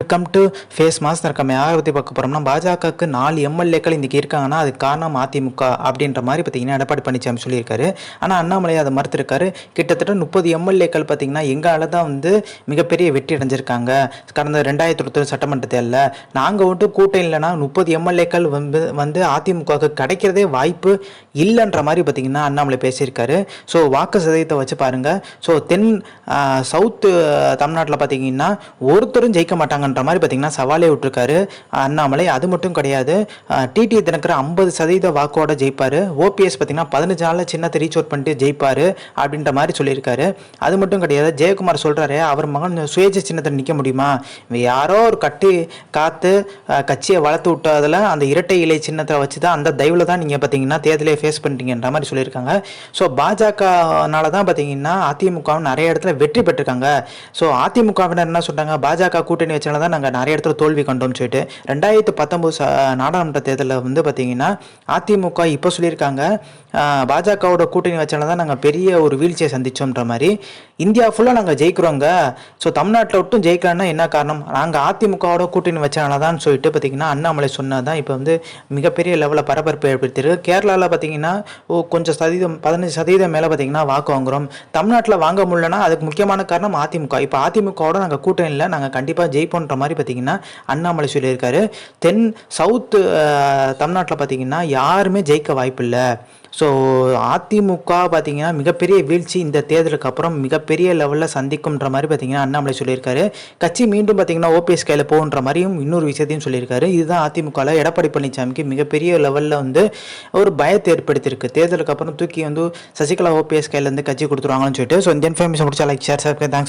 Welcome to face mass நம்ம யாரை பற்றி பார்க்க போகிறோம்னா பாஜகவுக்கு நாலு எம்எல்ஏக்கள் இன்றைக்கி இருக்காங்கன்னா அதுக்கு காரணம் அதிமுக அப்படின்ற மாதிரி பார்த்தீங்கன்னா எடப்பாடி பழனிசாமி சொல்லியிருக்காரு. ஆனால் அண்ணாமலை அதை மறுத்திருக்காரு. கிட்டத்தட்ட முப்பது எம்எல்ஏக்கள் பார்த்தீங்கன்னா எங்களால் தான் வந்து மிகப்பெரிய வெற்றி அடைஞ்சிருக்காங்க. கடந்த ரெண்டாயிரத்தி ஒருத்தர் சட்டமன்ற தேர்தலில் நாங்கள் மட்டும் கூட்டம் இல்லைன்னா முப்பது எம்எல்ஏக்கள் வந்து வந்து அதிமுகவுக்கு கிடைக்கிறதே வாய்ப்பு இல்லைன்ற மாதிரி பார்த்தீங்கன்னா அண்ணாமலை பேசியிருக்காரு. ஸோ வாக்கு சதவீதத்தை வச்சு பாருங்கள் ஸோ தென் சவுத்து தமிழ்நாட்டில் பார்த்தீங்கன்னா ஒருத்தரும் ஜெயிக்க மாட்டாங்க பண்ணுற மாதிரி பார்த்தீங்கன்னா சவாலே விட்டுருக்காரு. அண்ணாமலை அது மட்டும் கிடையாது. டிடி தினக்கிற ஐம்பது சதவீத வாக்கோட ஜெயிப்பார். ஓபிஎஸ் பார்த்தீங்கன்னா பதினஞ்சு நாளில் சின்னத்தை ரீச் அவுட் பண்ணிட்டு ஜெயிப்பார் அப்படின்ற மாதிரி சொல்லியிருக்காரு. அது மட்டும் கிடையாது ஜெயக்குமார் சொல்கிறாரு அவர் மகன் சுயேட்சை சின்னத்தில் நிற்க முடியுமா? யாரோ ஒரு கட்டி காத்து கட்சியை வளர்த்து விட்டதில் அந்த இரட்டை இலை சின்னத்தை வச்சு தான் அந்த தயவில் தான் நீங்கள் பார்த்தீங்கன்னா தேர்தலே ஃபேஸ் பண்ணிட்டீங்கன்ற மாதிரி சொல்லியிருக்காங்க. ஸோ பாஜகனால தான் பார்த்தீங்கன்னா அதிமுகவும் நிறைய இடத்துல வெற்றி பெற்றிருக்காங்க. ஸோ அதிமுகவினர் என்ன சொல்றாங்க? பாஜக கூட்டணி வச்சால தான் நாங்கள் நிறைய இடத்துல தோல்வி கண்டோம்னு சொல்லிட்டு ரெண்டாயிரத்து பத்தொம்போது ச நாடாளுமன்ற தேர்தலில் வந்து பார்த்தீங்கன்னா அதிமுக இப்போ சொல்லியிருக்காங்க பாஜகவோட கூட்டணி வச்சனால தான் நாங்கள் பெரிய ஒரு வீழ்ச்சியை சந்திச்சோம்ன்ற மாதிரி. இந்தியா ஃபுல்லாக நாங்கள் ஜெயிக்கிறோங்க. ஸோ தமிழ்நாட்டில் மட்டும் ஜெயிக்கலான்னா என்ன காரணம்? நாங்கள் அதிமுகவோட கூட்டணி வச்சனால தான் சொல்லிட்டு பார்த்தீங்கன்னா அண்ணாமலை சொன்னால் தான் இப்போ வந்து மிகப்பெரிய லெவலில் பரபரப்பு ஏற்படுத்திருக்கு கேரளாவில் பார்த்தீங்கன்னா ஓ கொஞ்சம் சதவீதம் பதினஞ்சு சதவீதம் மேலே பார்த்தீங்கன்னா வாக்கு வாங்குறோம். தமிழ்நாட்டில் வாங்க முடியலன்னா அதுக்கு முக்கியமான காரணம் அதிமுக. இப்போ அதிமுகவோட நாங்கள் கூட்டணி இல்லை நாங்கள் கண்டிப்பாக ஜெயிப்போன்ற மாதிரி பார்த்தீங்கன்னா அண்ணாமலை சொல்லியிருக்காரு. தென் சவுத்து தமிழ்நாட்டில் பார்த்தீங்கன்னா யாருமே ஜெயிக்க வாய்ப்பில்லை. ஸோ அதிமுக பார்த்தீங்கன்னா மிகப்பெரிய வீழ்ச்சி இந்த தேர்தலுக்கு அப்புறம் மிகப்பெரிய லெவலில் சந்திக்கும்ன்ற மாதிரி பார்த்தீங்கன்னா அண்ணாமலை சொல்லியிருக்காரு. கட்சி மீண்டும் பார்த்தீங்கன்னா ஓபிஎஸ் கையில் போகுன்ற மாதிரியும் இன்னொரு விஷயத்தையும் சொல்லியிருக்காரு. இதுதான் அதிமுகவில் எடப்பாடி பழனிசாமிக்கு மிகப்பெரிய லெவலில் வந்து ஒரு பயத்தை ஏற்படுத்தியிருக்கு. தேர்தலுக்கு அப்புறம் தூக்கி வந்து சசிகலா ஓபிஎஸ் கையிலேருந்து கட்சி கொடுத்துருவாங்கன்னு சொல்லிட்டு. ஸோ இந்த இன்ஃபர்மேஷன் முடிச்சா லைக் ஷேர் சார் தேங்க்ஸ்